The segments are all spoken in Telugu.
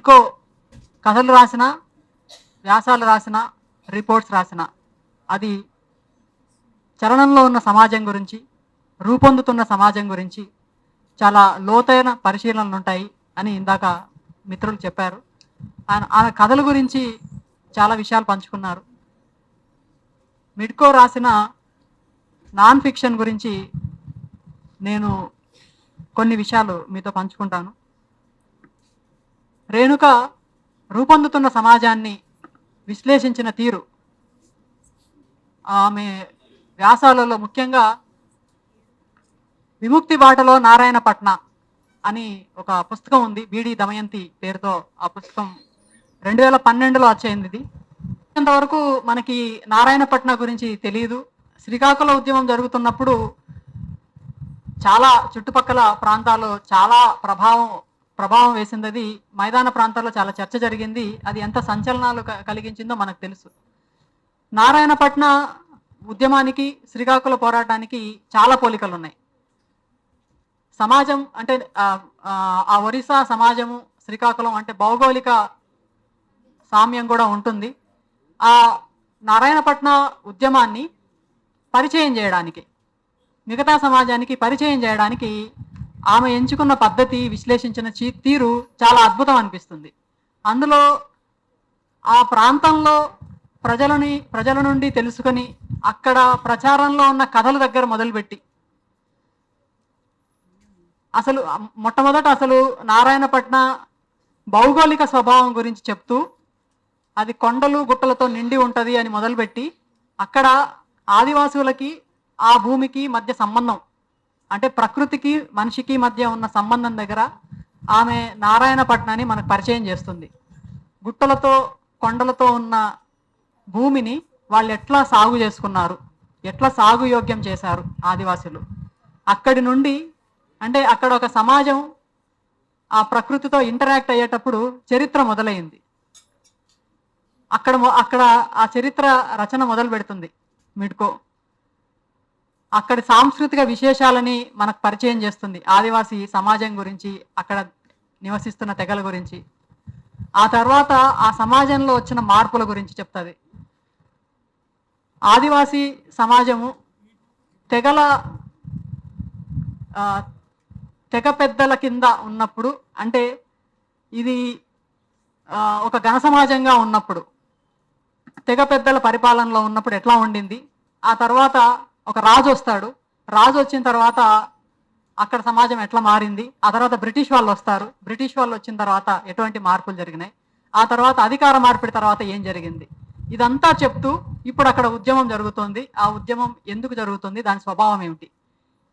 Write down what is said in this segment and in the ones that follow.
మిడ్కో కథలు రాసిన వ్యాసాలు రాసిన రిపోర్ట్స్ రాసిన అది చలనంలో ఉన్న సమాజం గురించి రూపొందుతున్న సమాజం గురించి చాలా లోతైన పరిశీలనలు ఉంటాయి అని ఇందాక మిత్రులు చెప్పారు. ఆయన ఆయన కథల గురించి చాలా విషయాలు పంచుకున్నారు. మిడ్కో రాసిన నాన్ ఫిక్షన్ గురించి నేను కొన్ని విషయాలు మీతో పంచుకుంటాను. రేణుక రూపొందుతున్న సమాజాన్ని విశ్లేషించిన తీరు. ఆమె వ్యాసాలలో ముఖ్యంగా విముక్తి బాటలో నారాయణపట్న అని ఒక పుస్తకం ఉంది. బీడి దమయంతి పేరుతో ఆ పుస్తకం రెండు వేల పన్నెండులో వచ్చేయింది ఇది ఇంతవరకు మనకి నారాయణపట్న గురించి తెలియదు శ్రీకాకుళం ఉద్యమం జరుగుతున్నప్పుడు చాలా చుట్టుపక్కల ప్రాంతాల్లో చాలా ప్రభావం ప్రభావం వేసింది అది మైదాన ప్రాంతాల్లో చాలా చర్చ జరిగింది. అది ఎంత సంచలనాలు క- కలిగించిందో మనకు తెలుసు. నారాయణపట్న ఉద్యమానికి శ్రీకాకుళ పోరాటానికి చాలా పోలికలు ఉన్నాయి సమాజం అంటే ఆ ఒరిస్సా సమాజము శ్రీకాకుళం అంటే భౌగోళిక సామ్యం కూడా ఉంటుంది. ఆ నారాయణపట్న ఉద్యమాన్ని పరిచయం చేయడానికి మిగతా సమాజానికి పరిచయం చేయడానికి ఆమె ఎంచుకున్న పద్ధతి విశ్లేషించిన చీ- తీరు చాలా అద్భుతం అనిపిస్తుంది. అందులో ఆ ప్రాంతంలో ప్రజలని ప్రజల నుండి తెలుసుకొని అక్కడ ప్రచారంలో ఉన్న కథల దగ్గర మొదలుపెట్టి. అసలు మొట్టమొదట అసలు నారాయణపట్న భౌగోళిక స్వభావం గురించి చెప్తూ అది కొండలు గుట్టలతో నిండి ఉంటుంది అని మొదలుపెట్టి అక్కడ ఆదివాసులకి ఆ భూమికి మధ్య సంబంధం అంటే ప్రకృతికి మనిషికి మధ్య ఉన్న సంబంధం దగ్గర ఆమె నారాయణపట్నాన్ని మనకు పరిచయం చేస్తుంది. గుట్టలతో కొండలతో ఉన్న భూమిని వాళ్ళు ఎట్లా సాగు చేసుకున్నారు? ఎట్లా సాగు యోగ్యం చేశారు ఆదివాసులు? అక్కడి నుండి అంటే అక్కడ ఒక సమాజం ఆ ప్రకృతితో ఇంటరాక్ట్ అయ్యేటప్పుడు చరిత్ర మొదలైంది. అక్కడ అక్కడ ఆ చరిత్ర రచన మొదలు పెడుతుంది మిడ్కో. అక్కడి సాంస్కృతిక విశేషాలని మనకు పరిచయం చేస్తుంది ఆదివాసీ సమాజం గురించి అక్కడ నివసిస్తున్న తెగల గురించి. ఆ తర్వాత ఆ సమాజంలో వచ్చిన మార్పుల గురించి చెప్తుంది. ఆదివాసీ సమాజము తెగల తెగ పెద్దల కింద ఉన్నప్పుడు అంటే ఇది ఒక ఘన సమాజంగా ఉన్నప్పుడు తెగ పెద్దల పరిపాలనలో ఉన్నప్పుడు ఎట్లా ఉండింది ఆ తర్వాత ఒక రాజు వస్తాడు. రాజు వచ్చిన తర్వాత అక్కడ సమాజం ఎట్లా మారింది? ఆ తర్వాత బ్రిటిష్ వాళ్ళు వస్తారు. బ్రిటిష్ వాళ్ళు వచ్చిన తర్వాత ఎటువంటి మార్పులు జరిగినాయి? ఆ తర్వాత అధికార మార్పిడి తర్వాత ఏం జరిగింది? ఇదంతా చెప్తూ ఇప్పుడు అక్కడ ఉద్యమం జరుగుతుంది. ఆ ఉద్యమం ఎందుకు జరుగుతుంది? దాని స్వభావం ఏమిటి?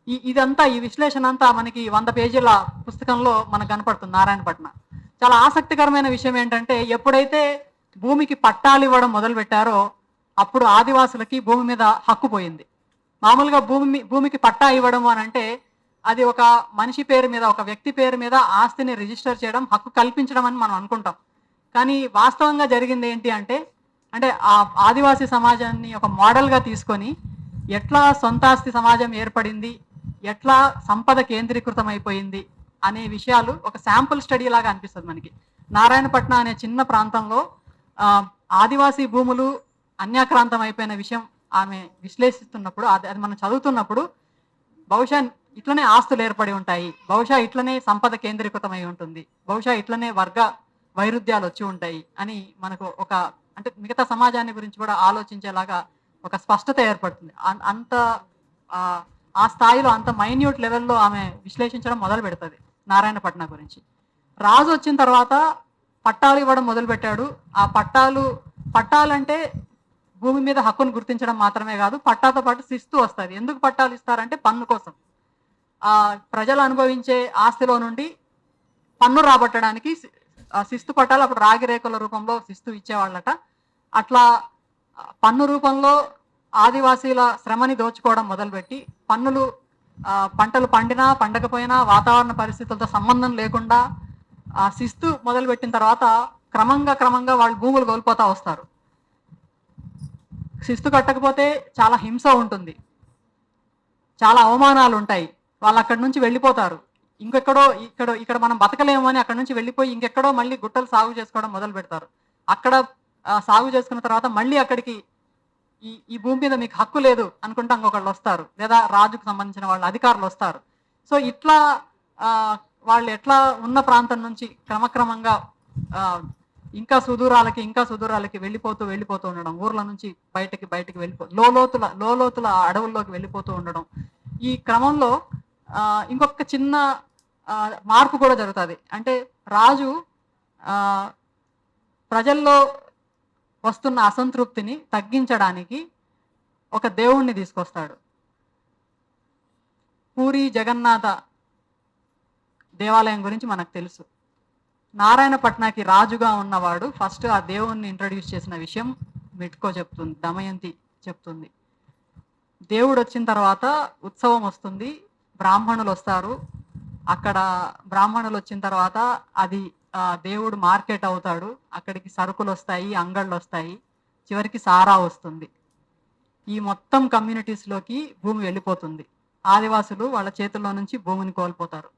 ఈ ఇదంతా ఈ విశ్లేషణ అంతా మనకి వంద పేజీల పుస్తకంలో మనకు కనపడుతుంది నారాయణపట్నం చాలా ఆసక్తికరమైన విషయం ఏంటంటే ఎప్పుడైతే భూమికి పట్టాలు ఇవ్వడం మొదలుపెట్టారో అప్పుడు ఆదివాసులకి భూమి మీద హక్కు పోయింది. మామూలుగా భూమి భూమికి పట్టా ఇవ్వడం అని అంటే అది ఒక మనిషి పేరు మీద ఒక వ్యక్తి పేరు మీద ఆస్తిని రిజిస్టర్ చేయడం హక్కు కల్పించడం అని మనం అనుకుంటాం. కానీ వాస్తవంగా జరిగింది ఏంటి అంటే అంటే ఆ ఆదివాసీ సమాజాన్ని ఒక మోడల్గా తీసుకొని ఎట్లా సొంతాస్తి సమాజం ఏర్పడింది ఎట్లా సంపద కేంద్రీకృతం అయిపోయింది అనే విషయాలు ఒక శాంపుల్ స్టడీ లాగా అనిపిస్తుంది మనకి. నారాయణపట్నం అనే చిన్న ప్రాంతంలో ఆదివాసీ భూములు అన్యాక్రాంతం అయిపోయిన విషయం ఆమె విశ్లేషిస్తున్నప్పుడు అది అది మనం చదువుతున్నప్పుడు బహుశా ఇట్లనే ఆస్తులు ఏర్పడి ఉంటాయి. బహుశా ఇట్లనే సంపద కేంద్రీకృతమై ఉంటుంది. బహుశా ఇట్లనే వర్గ వైరుధ్యాలు వచ్చి ఉంటాయి అని మనకు ఒక అంటే మిగతా సమాజాన్ని గురించి కూడా ఆలోచించేలాగా ఒక స్పష్టత ఏర్పడుతుంది. అన్- అంత ఆ, స్థాయిలో అంత మైన్యూట్ లెవెల్లో ఆమె విశ్లేషించడం మొదలు పెడుతుంది నారాయణపట్న గురించి. రాజు వచ్చిన తర్వాత పట్టాలు ఇవ్వడం మొదలుపెట్టాడు. ఆ పట్టాలు పట్టాలంటే భూమి మీద హక్కును గుర్తించడం మాత్రమే కాదు పట్టాతో పాటు శిస్తు వస్తుంది ఎందుకు పట్టాలు ఇస్తారంటే పన్ను కోసం. ఆ ప్రజలు అనుభవించే ఆస్తిలో నుండి పన్ను రాబట్టడానికి శిస్తు పట్టాలు అప్పుడు రాగి రేకుల రూపంలో శిస్తు ఇచ్చేవాళ్ళట. అట్లా పన్ను రూపంలో ఆదివాసీల శ్రమని దోచుకోవడం మొదలుపెట్టి పన్నులు పంటలు పండినా పండకపోయినా వాతావరణ పరిస్థితులతో సంబంధం లేకుండా ఆ శిస్తు మొదలుపెట్టిన తర్వాత క్రమంగా క్రమంగా వాళ్ళు భూములు కోల్పోతా వస్తారు. శిస్తు కట్టకపోతే చాలా హింస ఉంటుంది. చాలా అవమానాలు ఉంటాయి. వాళ్ళు అక్కడి నుంచి వెళ్ళిపోతారు. ఇంకెక్కడో ఇక్కడ ఇక్కడ మనం బతకలేము అని అక్కడ నుంచి వెళ్ళిపోయి ఇంకెక్కడో మళ్ళీ గుట్టలు సాగు చేసుకోవడం మొదలు పెడతారు. అక్కడ సాగు చేసుకున్న తర్వాత మళ్ళీ అక్కడికి ఈ ఈ భూమి మీద మీకు హక్కు లేదు అనుకుంటా ఇంకొకళ్ళు వస్తారు. లేదా రాజుకు సంబంధించిన వాళ్ళు అధికారులు వస్తారు. సో ఇట్లా వాళ్ళు ఎట్లా ఉన్న ప్రాంతం నుంచి క్రమక్రమంగా ఇంకా సుదూరాలకి ఇంకా సుదూరాలకి వెళ్ళిపోతూ వెళ్ళిపోతూ ఉండడం. ఊర్ల నుంచి బయటకి బయటకి వెళ్ళిపో లోలోతుల లోలోతుల అడవుల్లోకి వెళ్ళిపోతూ ఉండడం. ఈ క్రమంలో ఇంకొక చిన్న మార్పు కూడా జరుగుతుంది. అంటే రాజు ప్రజల్లో వస్తున్న అసంతృప్తిని తగ్గించడానికి ఒక దేవుణ్ణి తీసుకొస్తాడు. పూరి జగన్నాథ దేవాలయం గురించి మనకు తెలుసు. నారాయణపట్నాకి రాజుగా ఉన్నవాడు ఫస్ట్ ఆ దేవుణ్ణి ఇంట్రడ్యూస్ చేసిన విషయం మిట్కో చెప్తుంది దమయంతి చెప్తుంది. దేవుడు వచ్చిన తర్వాత ఉత్సవం వస్తుంది బ్రాహ్మణులు వస్తారు. అక్కడ బ్రాహ్మణులు వచ్చిన తర్వాత అది దేవుడు మార్కెట్ అవుతాడు. అక్కడికి సరుకులు వస్తాయి అంగళ్ళు వస్తాయి. చివరికి సారా వస్తుంది. ఈ మొత్తం కమ్యూనిటీస్లోకి భూమి వెళ్ళిపోతుంది. ఆదివాసులు వాళ్ళ చేతుల్లో నుంచి భూమిని కోల్పోతారు.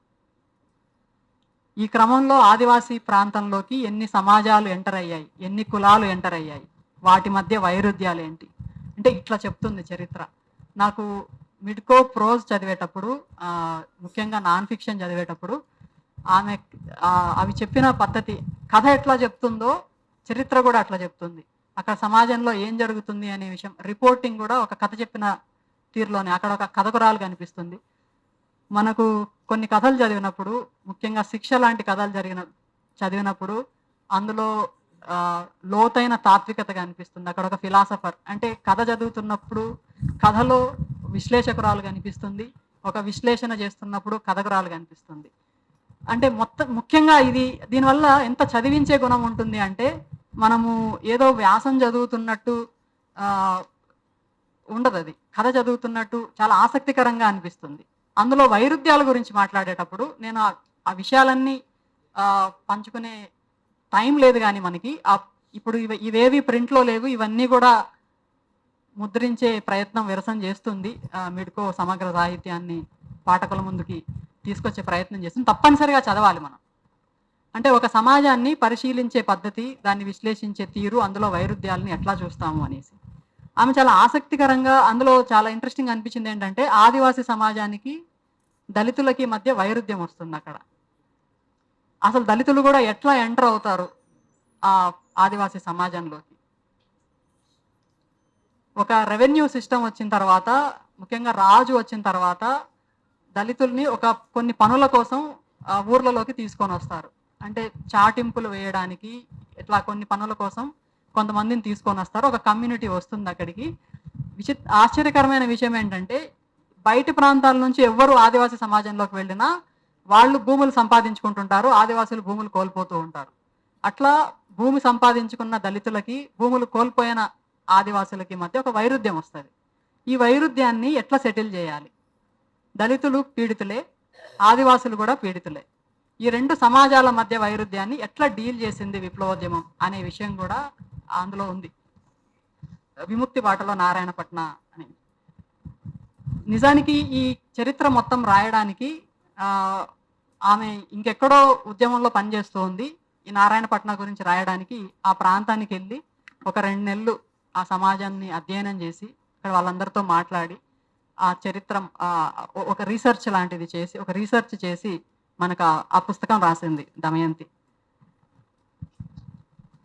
ఈ క్రమంలో ఆదివాసీ ప్రాంతంలోకి ఎన్ని సమాజాలు ఎంటర్ అయ్యాయి ఎన్ని కులాలు ఎంటర్ అయ్యాయి వాటి మధ్య వైరుధ్యాలు ఏంటి? అంటే ఇట్లా చెప్తుంది చరిత్ర. నాకు మిడ్కో ప్రోజ్ చదివేటప్పుడు ముఖ్యంగా నాన్ ఫిక్షన్ చదివేటప్పుడు ఆమె అవి చెప్పిన పద్ధతి కథ ఎట్లా చెప్తుందో చరిత్ర కూడా అట్లా చెప్తుంది. అక్కడ సమాజంలో ఏం జరుగుతుంది అనే విషయం రిపోర్టింగ్ కూడా ఒక కథ చెప్పిన తీరులోనే అక్కడ ఒక కథకురాలు కనిపిస్తుంది. మనకు కొన్ని కథలు చదివినప్పుడు ముఖ్యంగా శిక్ష లాంటి కథలు జరిగిన చదివినప్పుడు అందులో లోతైన తాత్వికత కనిపిస్తుంది. అక్కడ ఒక ఫిలాసఫర్ అంటే కథ చదువుతున్నప్పుడు కథలో విశ్లేషకురాలు కనిపిస్తుంది. ఒక విశ్లేషణ చేస్తున్నప్పుడు కథకురాలు కనిపిస్తుంది. అంటే మొత్తం ముఖ్యంగా ఇది దీనివల్ల ఎంత చదివించే గుణం ఉంటుంది అంటే మనము ఏదో వ్యాసం చదువుతున్నట్టు ఉండదు అది కథ చదువుతున్నట్టు చాలా ఆసక్తికరంగా అనిపిస్తుంది. అందులో వైరుధ్యాల గురించి మాట్లాడేటప్పుడు నేను ఆ- విషయాలన్నీ పంచుకునే టైం లేదు కానీ మనకి. ఆ ఇప్పుడు ఇవి ఇవేవి ప్రింట్లో లేవు ఇవన్నీ కూడా ముద్రించే ప్రయత్నం విరసం చేస్తుంది. మిడ్కో సమగ్ర సాహిత్యాన్ని పాఠకుల ముందుకి తీసుకొచ్చే ప్రయత్నం చేస్తుంది. తప్పనిసరిగా చదవాలి మనం. అంటే ఒక సమాజాన్ని పరిశీలించే పద్ధతి దాన్ని విశ్లేషించే తీరు అందులో వైరుధ్యాలని ఎట్లా చూస్తాము అనేసి. ఆమె చాలా ఆసక్తికరంగా అందులో చాలా ఇంట్రెస్టింగ్ అనిపించింది ఏంటంటే ఆదివాసీ సమాజానికి దళితులకి మధ్య వైరుధ్యం వస్తుంది అక్కడ. అసలు దళితులు కూడా ఎట్లా ఎంటర్ అవుతారు ఆ ఆదివాసీ సమాజంలోకి? ఒక రెవెన్యూ సిస్టమ్ వచ్చిన తర్వాత ముఖ్యంగా రాజు వచ్చిన తర్వాత దళితుల్ని ఒక కొన్ని పనుల కోసం ఊర్లలోకి తీసుకొని వస్తారు. అంటే చాటింపులు వేయడానికి ఇట్లా కొన్ని పనుల కోసం కొంతమందిని తీసుకొని వస్తారు. ఒక కమ్యూనిటీ వస్తుంది అక్కడికి. విచిత్ ఆశ్చర్యకరమైన విషయం ఏంటంటే బయటి ప్రాంతాల నుంచి ఎవ్వరు ఆదివాసీ సమాజంలోకి వెళ్ళినా వాళ్ళు భూములు సంపాదించుకుంటుంటారు ఆదివాసులు భూములు కోల్పోతూ ఉంటారు. అట్లా భూమి సంపాదించుకున్న దళితులకి భూములు కోల్పోయిన ఆదివాసులకి మధ్య ఒక వైరుధ్యం వస్తుంది. ఈ వైరుధ్యాన్ని ఎట్లా సెటిల్ చేయాలి? దళితులు పీడితులే ఆదివాసులు కూడా పీడితులే. ఈ రెండు సమాజాల మధ్య వైరుధ్యాన్ని ఎట్లా డీల్ చేసింది విప్లవోద్యమం అనే విషయం కూడా అందులో ఉంది. విముక్తి బాటలో నారాయణపట్న అని. నిజానికి ఈ చరిత్ర మొత్తం రాయడానికి ఆ, ఆమె ఇంకెక్కడో ఉద్యమంలో పనిచేస్తూ ఉంది. ఈ నారాయణపట్నం గురించి రాయడానికి ఆ ప్రాంతానికి వెళ్ళి ఒక రెండు నెలలు ఆ సమాజాన్ని అధ్యయనం చేసి ఇక్కడ వాళ్ళందరితో మాట్లాడి ఆ చరిత్ర ఆ, ఒక రీసెర్చ్ లాంటిది చేసి ఒక రీసెర్చ్ చేసి మనకు ఆ పుస్తకం రాసింది దమయంతి.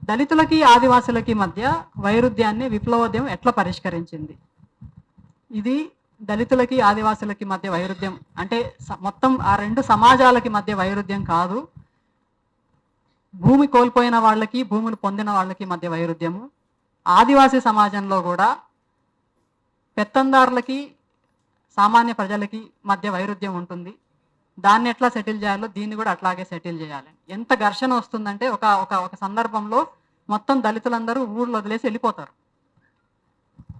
దళితులకి ఆదివాసులకి మధ్య వైరుధ్యాన్ని విప్లవోద్యమం ఎట్లా పరిష్కరించింది? ఇది దళితులకి ఆదివాసులకి మధ్య వైరుధ్యం. అంటే మొత్తం ఆ రెండు సమాజాలకి మధ్య వైరుధ్యం కాదు. భూమి కోల్పోయిన వాళ్ళకి భూములు పొందిన వాళ్ళకి మధ్య వైరుధ్యము. ఆదివాసీ సమాజంలో కూడా పెత్తందారులకి సామాన్య ప్రజలకి మధ్య వైరుధ్యం ఉంటుంది. దాన్ని ఎట్లా సెటిల్ చేయాలో దీన్ని కూడా అట్లాగే సెటిల్ చేయాలి. ఎంత ఘర్షణ వస్తుందంటే ఒక ఒక ఒక సందర్భంలో మొత్తం దళితులందరూ ఊళ్ళో వదిలేసి వెళ్ళిపోతారు.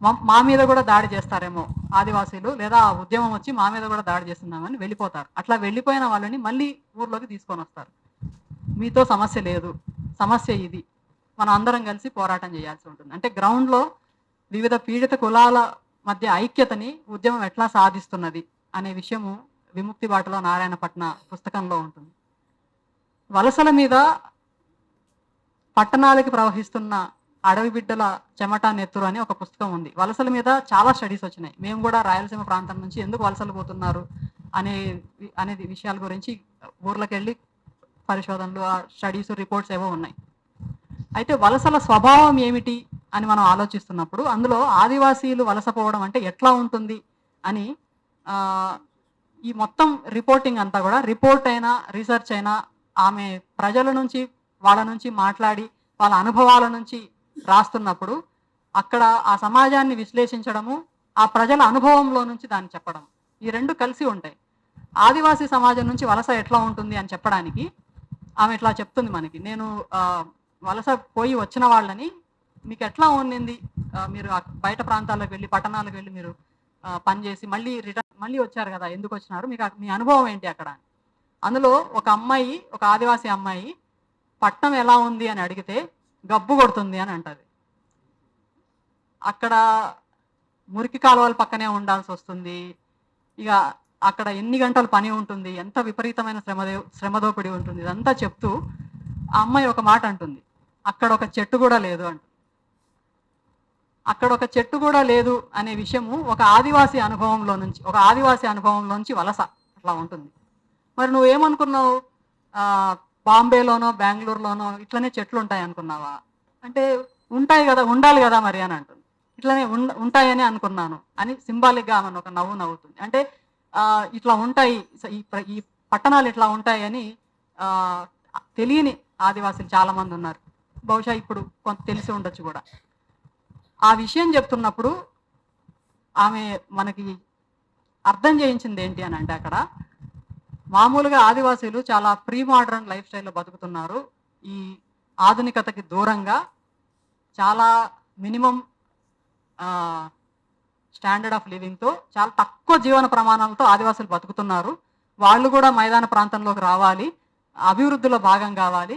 మా- మీద కూడా దాడి చేస్తారేమో ఆదివాసీలు లేదా ఉద్యమం వచ్చి మా మీద కూడా దాడి చేస్తున్నామని వెళ్ళిపోతారు. అట్లా వెళ్ళిపోయిన వాళ్ళని మళ్ళీ ఊర్లోకి తీసుకొని వస్తారు. మీతో సమస్య లేదు. సమస్య ఇది. మనం అందరం కలిసి పోరాటం చేయాల్సి ఉంటుంది. అంటే గ్రౌండ్లో వివిధ పీడిత కులాల మధ్య ఐక్యతని ఉద్యమం ఎట్లా సాధిస్తున్నది అనే విషయము విముక్తి బాటలో నారాయణపట్న పుస్తకంలో ఉంటుంది. వలసల మీద పట్టణాలకి ప్రవహిస్తున్న అడవి బిడ్డల చెమట నెత్తురు అని ఒక పుస్తకం ఉంది. వలసల మీద చాలా స్టడీస్ వచ్చినాయి. మేము కూడా రాయలసీమ ప్రాంతం నుంచి ఎందుకు వలసలు పోతున్నారు అనే అనేది విషయాల గురించి ఊర్లకు వెళ్ళి పరిశోధనలు స్టడీస్ రిపోర్ట్స్ ఏవో ఉన్నాయి. అయితే వలసల స్వభావం ఏమిటి అని మనం ఆలోచిస్తున్నప్పుడు అందులో ఆదివాసీలు వలసపోవడం అంటే ఎట్లా ఉంటుంది అని ఈ మొత్తం రిపోర్టింగ్ అంతా కూడా రిపోర్ట్ అయినా రీసెర్చ్ అయినా ఆమె ప్రజల నుంచి వాళ్ళ నుంచి మాట్లాడి వాళ్ళ అనుభవాల నుంచి రాస్తున్నప్పుడు అక్కడ ఆ సమాజాన్ని విశ్లేషించడము ఆ ప్రజల అనుభవంలో నుంచి దాన్ని చెప్పడం. ఈ రెండు కలిసి ఉంటాయి. ఆదివాసీ సమాజం నుంచి వలస ఎట్లా ఉంటుంది అని చెప్పడానికి ఆమె ఇట్లా చెప్తుంది మనకి. నేను వలస పోయి వచ్చిన వాళ్ళని మీకు ఎట్లా ఉండింది? మీరు బయట ప్రాంతాలకు వెళ్ళి పట్టణాలకు వెళ్ళి మీరు పనిచేసి మళ్ళీ రిటర్న్ మళ్ళీ వచ్చారు కదా ఎందుకు వచ్చినారు? మీకు మీ అనుభవం ఏంటి అక్కడ? అందులో ఒక అమ్మాయి ఒక ఆదివాసీ అమ్మాయి పట్టణం ఎలా ఉంది అని అడిగితే గబ్బు కొడుతుంది అని అంటది. అక్కడ మురికి కాలువల పక్కనే ఉండాల్సి వస్తుంది. ఇక అక్కడ ఎన్ని గంటలు పని ఉంటుంది ఎంత విపరీతమైన శ్రమదే శ్రమదోపిడి ఉంటుంది ఇదంతా చెప్తూ ఆ అమ్మాయి ఒక మాట అంటుంది. అక్కడ ఒక చెట్టు కూడా లేదు అంటుంది. అక్కడ ఒక చెట్టు కూడా లేదు అనే విషయము ఒక ఆదివాసీ అనుభవంలో నుంచి ఒక ఆదివాసీ అనుభవంలో నుంచి వలస అట్లా ఉంటుంది. మరి నువ్వేమనుకున్నావు? ఏమనుకున్నావు బాంబేలోనో బెంగళూరులోనో ఇట్లనే చెట్లు ఉంటాయి అనుకున్నావా? అంటే ఉంటాయి కదా ఉండాలి కదా మరి అని అంటుంది. ఇట్లనే ఉంటాయని అనుకున్నాను అని సింబాలిక్గా ఆమెను ఒక నవ్వు నవ్వుతుంది. అంటే ఇట్లా ఉంటాయి ఈ పట్టణాలు ఇట్లా ఉంటాయని తెలియని ఆదివాసులు చాలామంది ఉన్నారు. బహుశా ఇప్పుడు కొంత తెలిసి ఉండొచ్చు కూడా. ఆ విషయం చెప్తున్నప్పుడు ఆమె మనకి అర్థం చేయించింది ఏంటి అని అంటే అక్కడ మామూలుగా ఆదివాసీలు చాలా ప్రీ మోడర్న్ లైఫ్ స్టైల్లో బతుకుతున్నారు. ఈ ఆధునికతకి దూరంగా చాలా మినిమం స్టాండర్డ్ ఆఫ్ లివింగ్తో చాలా తక్కువ జీవన ప్రమాణాలతో ఆదివాసులు బతుకుతున్నారు. వాళ్ళు కూడా మైదాన ప్రాంతంలోకి రావాలి అభివృద్ధిలో భాగం కావాలి.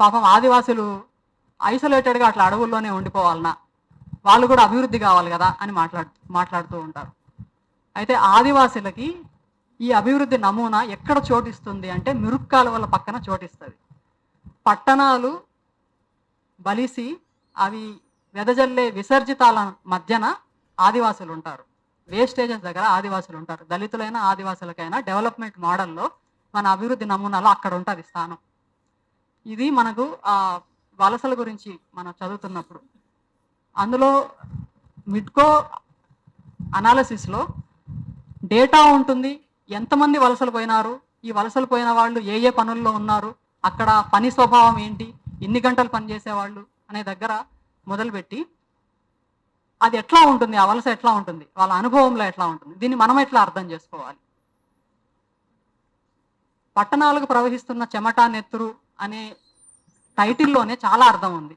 పాపం ఆదివాసులు ఐసోలేటెడ్గా అట్లా అడవుల్లోనే ఉండిపోవాలన్నా. వాళ్ళు కూడా అభివృద్ధి కావాలి కదా అని మాట్లాడు మాట్లాడుతూ ఉంటారు. అయితే ఆదివాసులకి ఈ అభివృద్ధి నమూనా ఎక్కడ చోటిస్తుంది అంటే మిరుక్కాల కాలువల పక్కన చోటిస్తుంది. పట్టణాలు బలిసి అవి వెదజల్లే విసర్జితాల మధ్యన ఆదివాసులు ఉంటారు వేస్టేజెస్ దగ్గర ఆదివాసులు ఉంటారు దళితులైన ఆదివాసులకైనా డెవలప్మెంట్ మోడల్లో మన అభివృద్ధి నమూనాలో అక్కడ ఉంటుంది స్థానం. ఇది మనకు ఆ వలసల గురించి మనం చదువుతున్నప్పుడు అందులో మిడ్కో అనాలసిస్లో డేటా ఉంటుంది. ఎంతమంది వలసలు పోయినారు? ఈ వలసలు పోయిన వాళ్ళు ఏ ఏ పనుల్లో ఉన్నారు? అక్కడ పని స్వభావం ఏంటి? ఎన్ని గంటలు పని చేసేవాళ్ళు? అనే దగ్గర మొదలుపెట్టి అది ఎట్లా ఉంటుంది? ఆ వలస ఎట్లా ఉంటుంది? వాళ్ళ అనుభవంలో ఎట్లా ఉంటుంది? దీన్ని మనం ఎట్లా అర్థం చేసుకోవాలి? పట్టణాలకు ప్రవహిస్తున్న చెమట నెత్తురు అనే టైటిల్లోనే చాలా అర్థం ఉంది.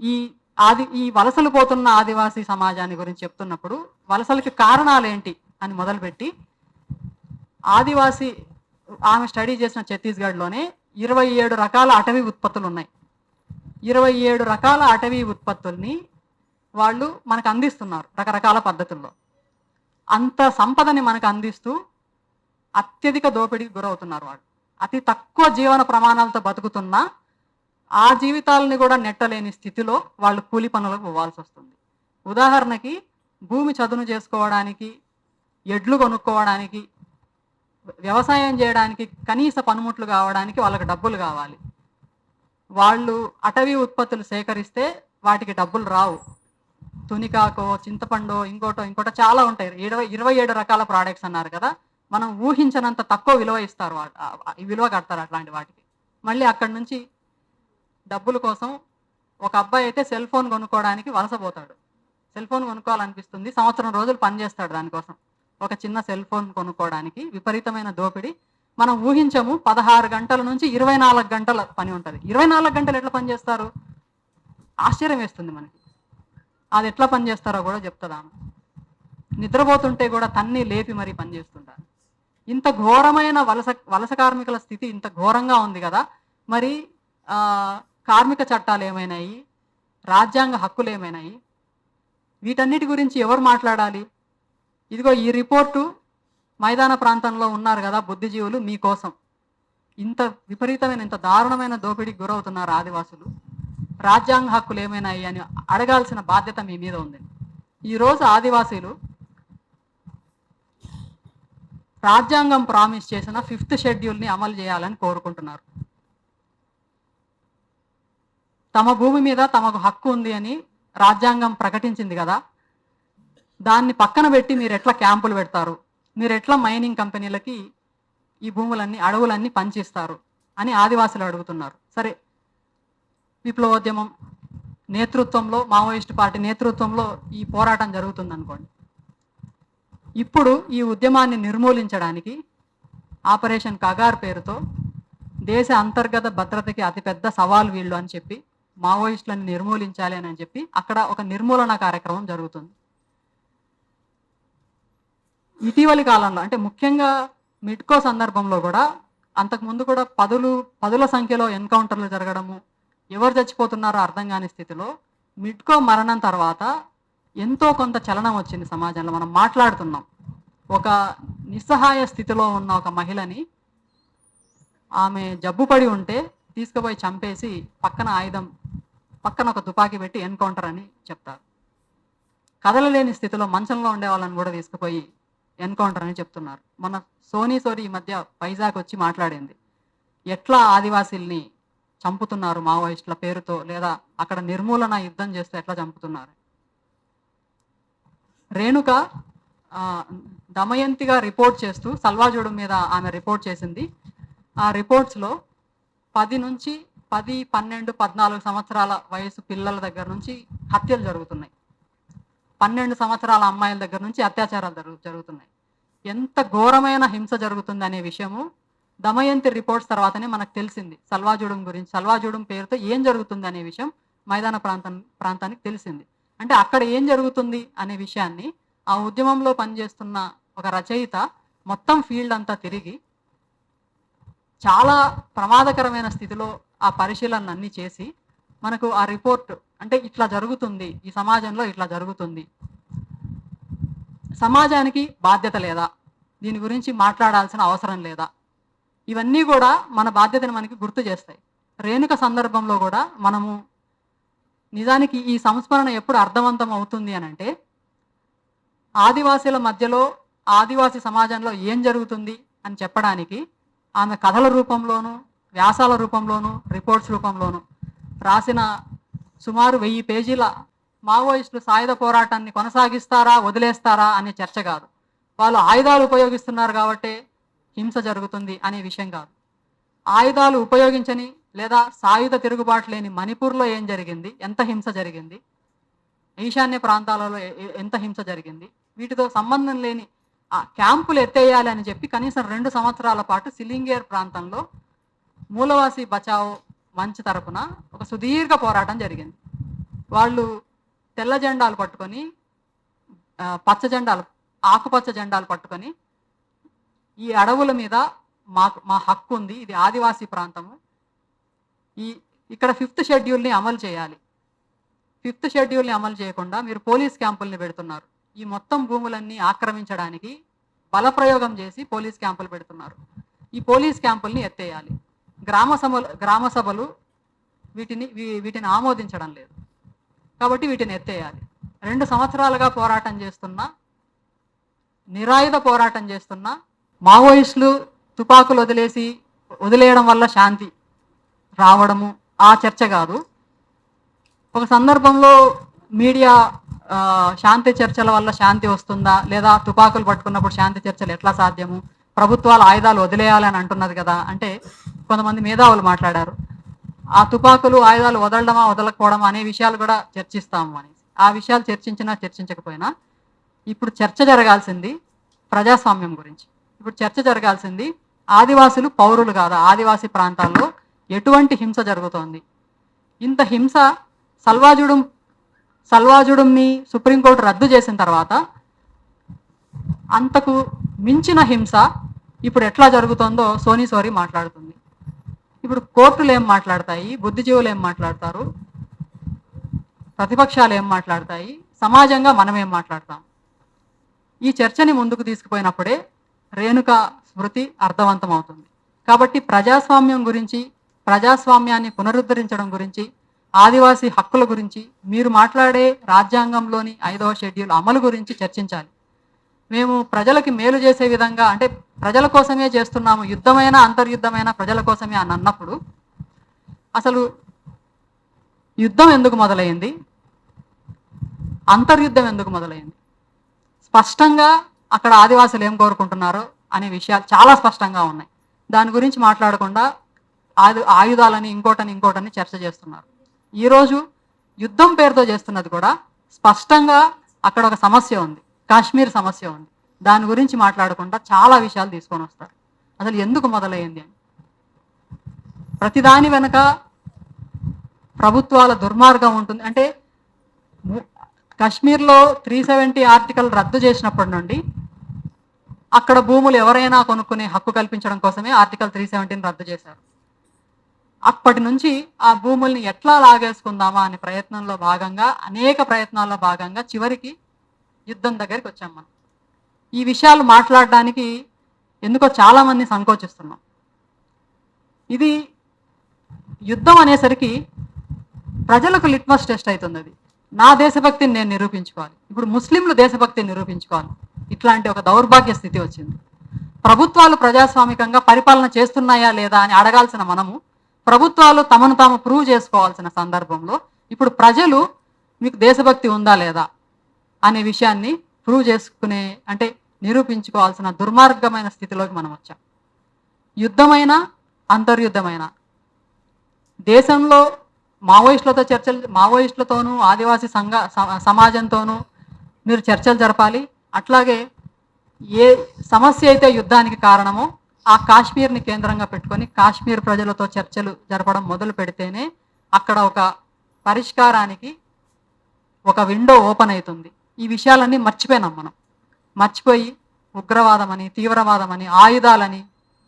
ఈ ఆది ఈ వలసలు పోతున్న ఆదివాసీ సమాజాన్ని గురించి చెప్తున్నప్పుడు వలసలకి కారణాలు ఏంటి అని మొదలుపెట్టి ఆదివాసీ ఆమె స్టడీ చేసిన ఛత్తీస్గఢ్లోనే ఇరవై ఏడు రకాల అటవీ ఉత్పత్తులు ఉన్నాయి ఇరవై ఏడు రకాల అటవీ ఉత్పత్తుల్ని వాళ్ళు మనకు అందిస్తున్నారు రకరకాల పద్ధతుల్లో. అంత సంపదని మనకు అందిస్తూ అత్యధిక దోపిడీకి గురవుతున్నారు వాళ్ళు. అతి తక్కువ జీవన ప్రమాణాలతో బతుకుతున్నా ఆ జీవితాలని కూడా నెట్టలేని స్థితిలో వాళ్ళు కూలి పనులకు పోవాల్సి వస్తుంది. ఉదాహరణకి భూమి చదును చేసుకోవడానికి ఎడ్లు కొనుక్కోవడానికి వ్యవసాయం చేయడానికి కనీస పనిముట్లు కావడానికి వాళ్ళకి డబ్బులు కావాలి. వాళ్ళు అటవీ ఉత్పత్తులు సేకరిస్తే వాటికి డబ్బులు రావు. తునికాకో చింతపండు ఇంకోటో ఇంకోటో చాలా ఉంటాయి. ఇరవై ఇరవై ఏడు రకాల ప్రోడక్ట్స్ అన్నారు కదా మనం ఊహించినంత తక్కువ విలువ ఇస్తారు వా- విలువ కడతారు అట్లాంటి వాటికి. మళ్ళీ అక్కడి నుంచి డబ్బుల కోసం ఒక అబ్బాయి అయితే సెల్ ఫోన్ కొనుక్కోవడానికి వలసపోతాడు సెల్ ఫోన్ కొనుక్కోవాలనిపిస్తుంది. సంవత్సరం రోజులు పనిచేస్తాడు దానికోసం. ఒక చిన్న సెల్ ఫోన్ కొనుక్కోవడానికి విపరీతమైన దోపిడీ. మనం ఊహించము పదహారు గంటల నుంచి ఇరవై నాలుగు గంటల పని ఉంటుంది. ఇరవై నాలుగు గంటలు ఎట్లా పనిచేస్తారు ఆశ్చర్యం వేస్తుంది మనకి. అది ఎట్లా పనిచేస్తారో కూడా చెప్తుందాము నిద్రపోతుంటే కూడా తన్ని లేపి మరీ పనిచేస్తుంటారు ఇంత ఘోరమైన వలస వలస కార్మికుల స్థితి ఇంత ఘోరంగా ఉంది కదా. మరి కార్మిక చట్టాలు ఏమైనాయి? రాజ్యాంగ హక్కులు ఏమైనాయి? వీటన్నిటి గురించి ఎవరు మాట్లాడాలి? ఇదిగో ఈ రిపోర్టు మైదాన ప్రాంతంలో ఉన్నారు కదా బుద్ధిజీవులు మీకోసం. ఇంత విపరీతమైన ఇంత దారుణమైన దోపిడీకి గురవుతున్నారు ఆదివాసులు. రాజ్యాంగ హక్కులు ఏమైనా అని అడగాల్సిన బాధ్యత మీ మీద ఉంది. ఈరోజు ఆదివాసీలు రాజ్యాంగం ప్రామిస్ చేసిన ఫిఫ్త్ షెడ్యూల్ని అమలు చేయాలని కోరుకుంటున్నారు. తమ భూమి మీద తమకు హక్కు ఉంది అని రాజ్యాంగం ప్రకటించింది కదా. దాన్ని పక్కన పెట్టి మీరు ఎట్లా క్యాంపులు పెడతారు? మీరు ఎట్లా మైనింగ్ కంపెనీలకి ఈ భూములన్నీ అడవులన్నీ పంచిస్తారు అని ఆదివాసులు అడుగుతున్నారు. సరే విప్లవోద్యమం నేతృత్వంలో మావోయిస్ట్ పార్టీ నేతృత్వంలో ఈ పోరాటం జరుగుతుంది అనుకోండి ఇప్పుడు ఈ ఉద్యమాన్ని నిర్మూలించడానికి ఆపరేషన్ కగార్ పేరుతో దేశ అంతర్గత భద్రతకి అతిపెద్ద సవాల్ వీళ్ళు అని చెప్పి మావోయిస్టులను నిర్మూలించాలి అని చెప్పి అక్కడ ఒక నిర్మూలన కార్యక్రమం జరుగుతుంది. ఇటీవలి కాలంలో అంటే ముఖ్యంగా మిడ్కో సందర్భంలో కూడా అంతకుముందు కూడా పదులు పదుల సంఖ్యలో ఎన్కౌంటర్లు జరగడము ఎవరు చచ్చిపోతున్నారో అర్థం కాని స్థితిలో మిడ్కో మరణం తర్వాత ఎంతో కొంత చలనం వచ్చింది సమాజంలో. మనం మాట్లాడుతున్నాం. ఒక నిస్సహాయ స్థితిలో ఉన్న ఒక మహిళని ఆమె జబ్బుపడి ఉంటే తీసుకుపోయి చంపేసి పక్కన ఆయుధం పక్కన ఒక తుపాకీ పెట్టి ఎన్కౌంటర్ అని చెప్తారు. కదలలేని స్థితిలో మంచంలో ఉండే వాళ్ళని కూడా తీసుకుపోయి ఎన్కౌంటర్ అని చెప్తున్నారు. మన సోనీ సోరీ ఈ మధ్య వైజాగ్ వచ్చి మాట్లాడింది. ఎట్లా ఆదివాసీల్ని చంపుతున్నారు మావోయిస్టుల పేరుతో లేదా అక్కడ నిర్మూలన యుద్ధం చేస్తే ఎట్లా చంపుతున్నారు? రేణుక దమయంతిగా రిపోర్ట్ చేస్తూ సల్వాజోడు మీద ఆమె రిపోర్ట్ చేసింది. ఆ రిపోర్ట్స్లో పది నుంచి పది పన్నెండు పద్నాలుగు సంవత్సరాల వయసు పిల్లల దగ్గర నుంచి హత్యలు జరుగుతున్నాయి. పన్నెండు సంవత్సరాల అమ్మాయిల దగ్గర నుంచి అత్యాచారాలు జరుగు జరుగుతున్నాయి. ఎంత ఘోరమైన హింస జరుగుతుంది అనే విషయము దమయంతి రిపోర్ట్స్ తర్వాతనే మనకు తెలిసింది. సల్వాజూడం గురించి సల్వాజూడం పేరుతో ఏం జరుగుతుంది అనే విషయం మైదాన ప్రాంతం ప్రాంతానికి తెలిసింది. అంటే అక్కడ ఏం జరుగుతుంది అనే విషయాన్ని ఆ ఉద్యమంలో పనిచేస్తున్న ఒక రచయిత మొత్తం ఫీల్డ్ అంతా తిరిగి చాలా ప్రమాదకరమైన స్థితిలో ఆ పరిశీలన అన్నీ చేసి మనకు ఆ రిపోర్ట్ అంటే ఇట్లా జరుగుతుంది ఈ సమాజంలో ఇట్లా జరుగుతుంది. సమాజానికి బాధ్యత లేదా? దీని గురించి మాట్లాడాల్సిన అవసరం లేదా? ఇవన్నీ కూడా మన బాధ్యతను మనకి గుర్తు చేస్తాయి. రేణుక సందర్భంలో కూడా మనము నిజానికి ఈ సంస్మరణ ఎప్పుడు అర్థవంతం అవుతుంది అని అంటే ఆదివాసీల మధ్యలో ఆదివాసీ సమాజంలో ఏం జరుగుతుంది అని చెప్పడానికి ఆమె కథల రూపంలోనూ వ్యాసాల రూపంలోనూ రిపోర్ట్స్ రూపంలోనూ రాసిన సుమారు వెయ్యి పేజీల మావోయిస్టులు సాయుధ పోరాటాన్ని కొనసాగిస్తారా వదిలేస్తారా అనే చర్చ కాదు. వాళ్ళు ఆయుధాలు ఉపయోగిస్తున్నారు కాబట్టి హింస జరుగుతుంది అనే విషయం కాదు. ఆయుధాలు ఉపయోగించని లేదా సాయుధ తిరుగుబాటు లేని మణిపూర్లో ఏం జరిగింది? ఎంత హింస జరిగింది? ఈశాన్య ప్రాంతాలలో ఎంత హింస జరిగింది? వీటితో సంబంధం లేని ఆ క్యాంపులు ఎత్తేయాలి అని చెప్పి కనీసం రెండు సంవత్సరాల పాటు సిలింగేర్ ప్రాంతంలో మూలవాసి బచావో మంచ్ తరపున ఒక సుదీర్ఘ పోరాటం జరిగింది. వాళ్ళు తెల్ల జెండాలు పట్టుకొని పచ్చ జెండాలు ఆకుపచ్చ జెండాలు పట్టుకొని ఈ అడవుల మీద మాకు మా హక్కు ఉంది ఇది ఆదివాసీ ప్రాంతము. ఈ ఇక్కడ ఫిఫ్త్ షెడ్యూల్ని అమలు చేయాలి. ఫిఫ్త్ షెడ్యూల్ని అమలు చేయకుండా మీరు పోలీస్ క్యాంపుల్ని పెడుతున్నారు. ఈ మొత్తం భూములన్నీ ఆక్రమించడానికి బలప్రయోగం చేసి పోలీస్ క్యాంపులు పెడుతున్నారు. ఈ పోలీస్ క్యాంపుల్ని ఎత్తేయాలి. గ్రామ సభలు గ్రామ సభలు వీటిని వీ- వీటిని ఆమోదించడం లేదు. కాబట్టి వీటిని ఎత్తేయాలి. రెండు సంవత్సరాలుగా పోరాటం చేస్తున్న నిరాయుధ పోరాటం చేస్తున్న మావోయిస్టులు తుపాకులు వదిలేసి వదిలేయడం వల్ల శాంతి రావడము ఆ చర్చ కాదు. ఒక సందర్భంలో మీడియా శాంతి చర్చల వల్ల శాంతి వస్తుందా? లేదా తుపాకులు పట్టుకున్నప్పుడు శాంతి చర్చలు ఎట్లా సాధ్యము? ప్రభుత్వాలు ఆయుధాలు వదిలేయాలని అంటున్నది కదా. అంటే కొంతమంది మేధావులు మాట్లాడారు. ఆ తుపాకులు ఆయుధాలు వదలడమా వదలకపోవడమా అనే విషయాలు కూడా చర్చిస్తాము అని. ఆ విషయాలు చర్చించినా చర్చించకపోయినా ఇప్పుడు చర్చ జరగాల్సింది ప్రజాస్వామ్యం గురించి. ఇప్పుడు చర్చ జరగాల్సింది ఆదివాసులు పౌరులు కాదా? ఆదివాసీ ప్రాంతాల్లో ఎటువంటి హింస జరుగుతోంది? ఇంత హింస సల్వాజుడుం సల్వాజుడుంని సుప్రీంకోర్టు రద్దు చేసిన తర్వాత అంతకు మించిన హింస ఇప్పుడు ఎట్లా జరుగుతుందో సోనీ సోరీ మాట్లాడుతుంది. ఇప్పుడు కోర్టులు ఏం మాట్లాడతాయి? బుద్ధిజీవులు ఏం మాట్లాడతారు? ప్రతిపక్షాలు ఏం మాట్లాడతాయి? సమాజంగా మనం ఏం మాట్లాడతాం? ఈ చర్చని ముందుకు తీసుకుపోయినప్పుడే రేణుక స్మృతి అర్థవంతం అవుతుంది కాబట్టి ప్రజాస్వామ్యం గురించి ప్రజాస్వామ్యాన్ని పునరుద్ధరించడం గురించి ఆదివాసీ హక్కుల గురించి మీరు మాట్లాడే రాజ్యాంగంలోని ఐదవ షెడ్యూల్ అమలు గురించి చర్చించాలి. మేము ప్రజలకి మేలు చేసే విధంగా అంటే ప్రజల కోసమే చేస్తున్నాము యుద్ధమైన అంతర్యుద్ధమైన ప్రజల కోసమే అని అన్నప్పుడు అసలు యుద్ధం ఎందుకు మొదలైంది? అంతర్యుద్ధం ఎందుకు మొదలైంది? స్పష్టంగా అక్కడ ఆదివాసులు ఏం కోరుకుంటున్నారో అనే విషయాలు చాలా స్పష్టంగా ఉన్నాయి. దాని గురించి మాట్లాడకుండా ఆయు ఆయుధాలని ఇంకోటని ఇంకోటని చర్చ చేస్తున్నారు. ఈరోజు యుద్ధం పేరుతో చేస్తున్నది కూడా స్పష్టంగా అక్కడ ఒక సమస్య ఉంది. కాశ్మీర్ సమస్య ఉంది. దాని గురించి మాట్లాడకుండా చాలా విషయాలు తీసుకొని వస్తారు. అసలు ఎందుకు మొదలైంది అని. ప్రతిదాని వెనుక ప్రభుత్వాల దుర్మార్గం ఉంటుంది. అంటే కాశ్మీర్లో త్రీ సెవెంటీ ఆర్టికల్ రద్దు చేసినప్పటి నుండి అక్కడ భూములు ఎవరైనా కొనుక్కునే హక్కు కల్పించడం కోసమే ఆర్టికల్ త్రీ సెవెంటీని రద్దు చేశారు. అప్పటి నుంచి ఆ భూముల్ని ఎట్లా లాగేసుకుందామా అనే ప్రయత్నంలో భాగంగా అనేక ప్రయత్నాల్లో భాగంగా చివరికి యుద్ధం దగ్గరికి వచ్చాం మనం. ఈ విషయాలు మాట్లాడడానికి ఎందుకో చాలామంది సంకోచిస్తున్నాం. ఇది యుద్ధం అనేసరికి ప్రజలకు లిట్మస్ టెస్ట్ అవుతుంది అది. నా దేశభక్తిని నేను నిరూపించుకోవాలి. ఇప్పుడు ముస్లింలు దేశభక్తిని నిరూపించుకోవాలి. ఇట్లాంటి ఒక దౌర్భాగ్య స్థితి వచ్చింది. ప్రభుత్వాలు ప్రజాస్వామికంగా పరిపాలన చేస్తున్నాయా లేదా అని అడగాల్సిన మనము ప్రభుత్వాలు తమను తాము ప్రూవ్ చేసుకోవాల్సిన సందర్భంలో ఇప్పుడు ప్రజలు మీకు దేశభక్తి ఉందా లేదా అనే విషయాన్ని ప్రూవ్ చేసుకునే అంటే నిరూపించుకోవాల్సిన దుర్మార్గమైన స్థితిలోకి మనం వచ్చాం. యుద్ధమైన అంతర్యుద్ధమైన. దేశంలో మావోయిస్టులతో చర్చలు మావోయిస్టులతోనూ ఆదివాసీ సంఘ సమాజంతోనూ మీరు చర్చలు జరపాలి. అట్లాగే ఏ సమస్య అయితే యుద్ధానికి కారణమో ఆ కాశ్మీర్ని కేంద్రంగా పెట్టుకొని కాశ్మీర్ ప్రజలతో చర్చలు జరపడం మొదలు పెడితేనే అక్కడ ఒక పరిష్కారానికి ఒక విండో ఓపెన్ అవుతుంది. ఈ విషయాలన్నీ మర్చిపోయినాం మనం. మర్చిపోయి ఉగ్రవాదం అని తీవ్రవాదం అని ఆయుధాలని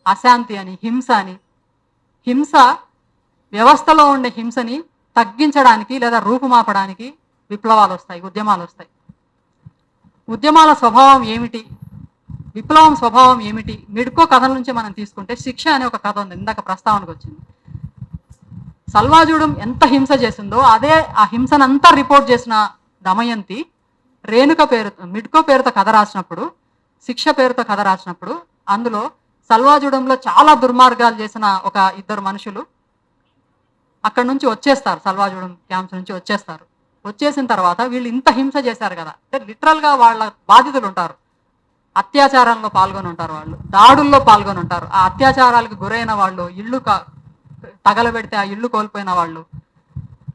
అశాంతి అని హింస అని. హింస వ్యవస్థలో ఉండే హింసని తగ్గించడానికి లేదా రూపుమాపడానికి విప్లవాలు వస్తాయి ఉద్యమాలు వస్తాయి. ఉద్యమాల స్వభావం ఏమిటి? విప్లవం స్వభావం ఏమిటి? మిడ్కో కథల నుంచి మనం తీసుకుంటే శిక్ష అనే ఒక కథ ఉంది ఇందాక ప్రస్తావనకు వచ్చింది. సల్వాజుడు ఎంత హింస చేసిందో అదే ఆ హింసనంతా రిపోర్ట్ చేసిన దమయంతి రేణుక పేరు మిడ్కో పేరుతో కథ రాసినప్పుడు శిక్ష పేరుతో కథ రాసినప్పుడు అందులో సల్వాజుడంలో చాలా దుర్మార్గాలు చేసిన ఒక ఇద్దరు మనుషులు అక్కడ నుంచి వచ్చేస్తారు. సల్వాజుడం క్యాంప్స్ నుంచి వచ్చేస్తారు. వచ్చేసిన తర్వాత వీళ్ళు ఇంత హింస చేశారు కదా. అంటే లిటరల్గా వాళ్ళ బాధితులు ఉంటారు. అత్యాచారంలో పాల్గొని ఉంటారు వాళ్ళు. దాడుల్లో పాల్గొని ఉంటారు. ఆ అత్యాచారాలకు గురైన వాళ్ళు ఇళ్ళు తగలబెడితే ఆ ఇళ్ళు కోల్పోయిన వాళ్ళు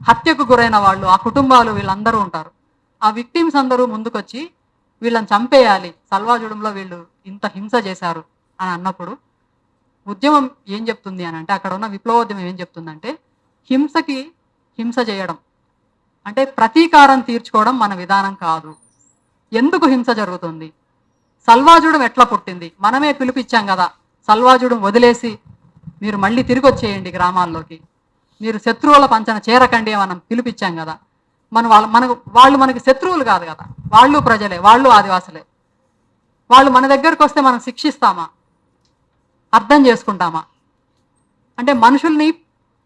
హత్యకు గురైన వాళ్ళు ఆ కుటుంబాలు వీళ్ళందరూ ఉంటారు. ఆ విక్టిమ్స్ అందరూ ముందుకొచ్చి వీళ్ళని చంపేయాలి. సల్వాజుడంలో వీళ్ళు ఇంత హింస చేశారు అని అన్నప్పుడు ఉద్యమం ఏం చెప్తుంది అని అంటే అక్కడ ఉన్న విప్లవోద్యమం ఏం చెప్తుందంటే హింసకి హింస చేయడం. అంటే ప్రతీకారం తీర్చుకోవడం మన విధానం కాదు. ఎందుకు హింస జరుగుతుంది? సల్వాజుడం ఎట్లా పుట్టింది? మనమే పిలిపించాం కదా సల్వాజుడం వదిలేసి మీరు మళ్ళీ తిరిగి వచ్చేయండి గ్రామాల్లోకి. మీరు శత్రువుల పంచన చేరకండి మనం పిలిపిచ్చాం కదా. మన వాళ్ళు మనకు వాళ్ళు మనకి శత్రువులు కాదు కదా. వాళ్ళు ప్రజలే వాళ్ళు ఆదివాసులే. వాళ్ళు మన దగ్గరకు వస్తే మనం శిక్షిస్తామా? అర్థం చేసుకుంటామా? అంటే మనుషుల్ని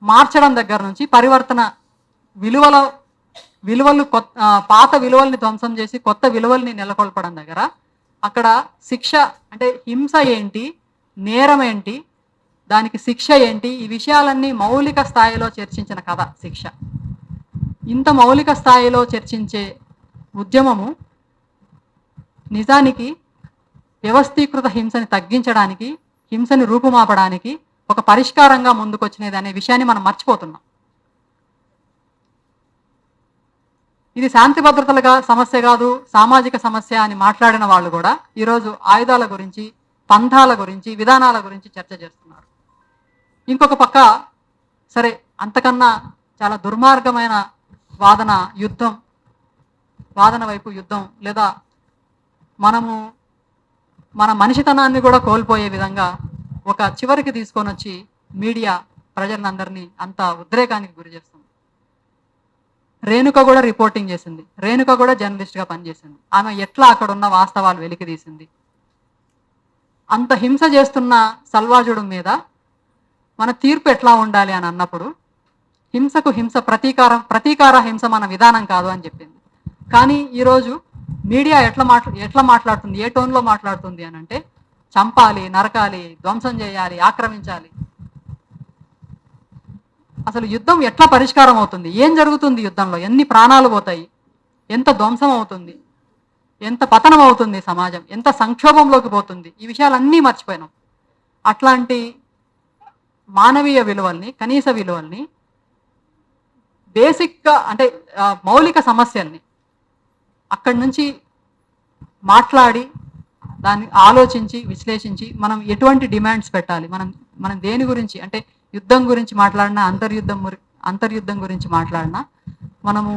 మార్చడం దగ్గర నుంచి పరివర్తన విలువల విలువలు కొత్త పాత విలువల్ని ధ్వంసం చేసి కొత్త విలువల్ని నెలకొల్పడం దగ్గర అక్కడ శిక్ష అంటే హింస ఏంటి? నేరం ఏంటి? దానికి శిక్ష ఏంటి? ఈ విషయాలన్నీ మౌలిక స్థాయిలో చర్చించిన కథ శిక్ష. ఇంత మౌలిక స్థాయిలో చర్చించే ఉద్యమము నిజానికి వ్యవస్థీకృత హింసని తగ్గించడానికి హింసని రూపుమాపడానికి ఒక పరిష్కారంగా ముందుకొచ్చినది అనే విషయాన్ని మనం మర్చిపోతున్నాం. ఇది శాంతి భద్రతలుగా సమస్య కాదు సామాజిక సమస్య అని మాట్లాడిన వాళ్ళు కూడా ఈరోజు ఆయుధాల గురించి పంథాల గురించి విధానాల గురించి చర్చ చేస్తున్నారు. ఇంకొక పక్క సరే అంతకన్నా చాలా దుర్మార్గమైన వాదన యుద్ధం వాదన వైపు యుద్ధం లేదా మనము మన మనిషితనాన్ని కూడా కోల్పోయే విధంగా ఒక చివరికి తీసుకొని వచ్చి మీడియా ప్రజలందరినీ అంత ఉద్రేకానికి గురి చేస్తుంది. రేణుక కూడా రిపోర్టింగ్ చేసింది. రేణుక కూడా జర్నలిస్ట్గా పనిచేసింది. ఆమె ఎట్లా అక్కడ ఉన్న వాస్తవాలు వెలికి తీసింది. అంత హింస చేస్తున్న సల్వాజుడు మీద మన తీర్పు ఎట్లా ఉండాలి అని అన్నప్పుడు హింసకు హింస ప్రతీకారం ప్రతీకార హింస మన విధానం కాదు అని చెప్పింది. కానీ ఈరోజు మీడియా ఎట్లా మాట్లా ఎట్లా మాట్లాడుతుంది ఏ టోన్లో మాట్లాడుతుంది అని అంటే చంపాలి నరకాలి ధ్వంసం చేయాలి ఆక్రమించాలి. అసలు యుద్ధం ఎట్లా పరిష్కారం అవుతుంది? ఏం జరుగుతుంది యుద్ధంలో? ఎన్ని ప్రాణాలు పోతాయి? ఎంత ధ్వంసం అవుతుంది? ఎంత పతనం అవుతుంది సమాజం? ఎంత సంక్షోభంలోకి పోతుంది? ఈ విషయాలన్నీ మర్చిపోయినాం. అట్లాంటి మానవీయ విలువల్ని కనీస విలువల్ని బేసిక్గా అంటే మౌలిక సమస్యల్ని అక్కడి నుంచి మాట్లాడి దాన్ని ఆలోచించి విశ్లేషించి మనం ఎటువంటి డిమాండ్స్ పెట్టాలి? మనం మనం దేని గురించి అంటే యుద్ధం గురించి మాట్లాడినా అంతర్యుద్ధం అంతర్యుద్ధం గురించి మాట్లాడినా మనము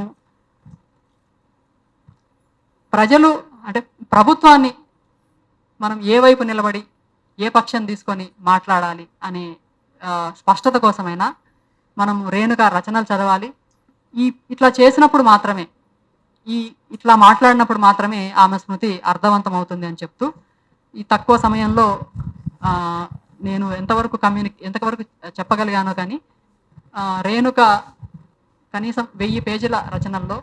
ప్రజలు అంటే ప్రభుత్వాన్ని మనం ఏ వైపు నిలబడి ఏ పక్షం తీసుకొని మాట్లాడాలి అనే స్పష్టత కోసమైనా మనం రేణుగా రచనలు చదవాలి. ఈ ఇట్లా చేసినప్పుడు మాత్రమే ఈ ఇట్లా మాట్లాడినప్పుడు మాత్రమే ఆమె స్మృతి అర్థవంతం అవుతుంది అని చెప్తూ ఈ తక్కువ సమయంలో నేను ఎంతవరకు కమ్యూని ఎంతవరకు చెప్పగలిగానో కానీ రేణుక కనీసం వెయ్యి పేజీల రచనల్లో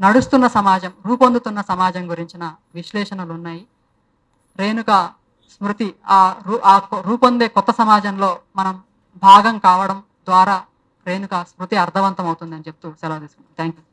నడుస్తున్న సమాజం రూపొందుతున్న సమాజం గురించిన విశ్లేషణలు ఉన్నాయి రేణుక స్మృతి ఆ రూ ఆ రూపొందే కొత్త సమాజంలో మనం భాగం కావడం ద్వారా రేణుక స్మృతి అర్థవంతం అవుతుందని చెప్తూ సెలవు తీసుకుంటాం థ్యాంక్ యూ